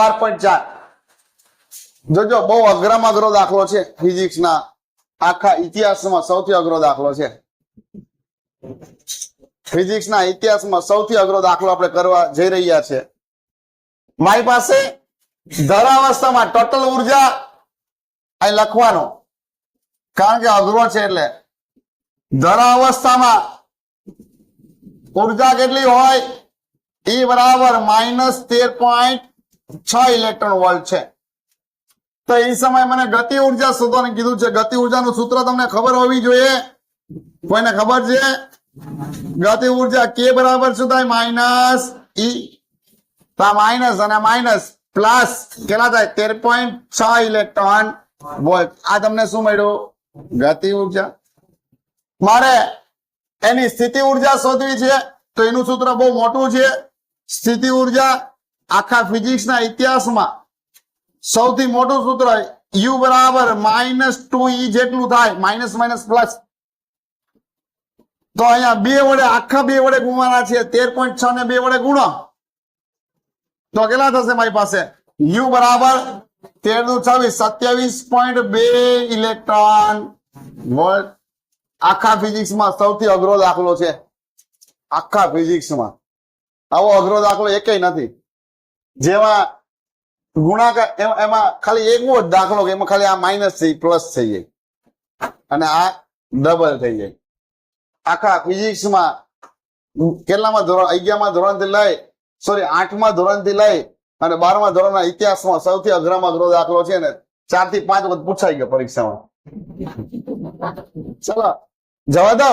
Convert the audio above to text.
બાર point ચાર. જોજો, બહુ અઘરામાં અઘરો દાખલો છે ફિઝિક્સના. આખા ઇતિહાસમાં સૌથી અઘરો દાખલો છે. ફિઝિક્સના ઇતિહાસમાં સૌથી અઘરો દાખલો આપણે કરવા જઈ રહ્યા છે. મારી પાસે ધરાવસ્થામાં ટોટલ ઊર્જા અહીં લખવાનો. કારણ કે અઘરો છે એટલે. ધરાવસ્થામાં ઊર્જા કેટલી હોય? એ બરાબર માઇનસ તેર પોઈન્ટ છ ઇલેક્ટ્રોન વોલ્ટ છે. તો એ સમયે મને ગતિ ઊર્જા શોધવાનું કીધું છે. ગતિ ઉર્જાનું સૂત્ર તમને ખબર હોવી જોઈએ. કોઈને ખબર છે? ગતિ ઊર્જા કે બરાબર શું થાય? માઇનસ ઈ માઇનસ અને માઇનસ પ્લસ કેટલા થાય? તેર પોઈન્ટ છ ઇલેક્ટ્રોન વોલ્ટ આ તમને શું મળ્યું? ગતિ ઊર્જા. મારે એની સ્થિતિ ઊર્જા શોધવી છે. તો એનું સૂત્ર બહુ મોટું છે. સ્થિતિ ઊર્જા આખા ફિઝિક્સના ઇતિહાસમાં સૌથી મોટું સૂત્ર યુ બરાબર માઇનસ ટુ ઈ જેટલું થાય માઇનસ માઇનસ પ્લસ તો અહીંયા બે વડે, આખા બે વડે ગુણવાના છે, તેર પોઈન્ટ છ ને બે વડે ગુણો. તો કેટલા થશે મારી પાસે? યુ બરાબર તેર દુ છવ્વીસ, સત્યાવીસ પોઈન્ટ બે ઇલેક્ટ્રોન વોલ્ટ આખા ફિઝિક્સમાં સૌથી અઘરો દાખલો છે. આખા ફિઝિક્સમાં આવો અઘરો દાખલો એકેય નથી. જેમાં ગુણાકાર, એમાં ખાલી એક જ દાખલો કે એમાં ખાલી આ માઇનસ થઈ પ્લસ થઈ જાય. અને આ ડબલ થઈ જાય. આખા ફિઝિક્સમાં કેટલામાં ધોરણ, અગિયારમાં ધોરણથી લઈ સોરી આઠમા ધોરણથી લઈ અને બારમા ધોરણના ઇતિહાસમાં સૌથી અઘરામાં અઘરો દાખલો છે ને ચારથી પાંચ વખત પૂછાઈ ગયો પરીક્ષામાં. ચલો, જવા દો.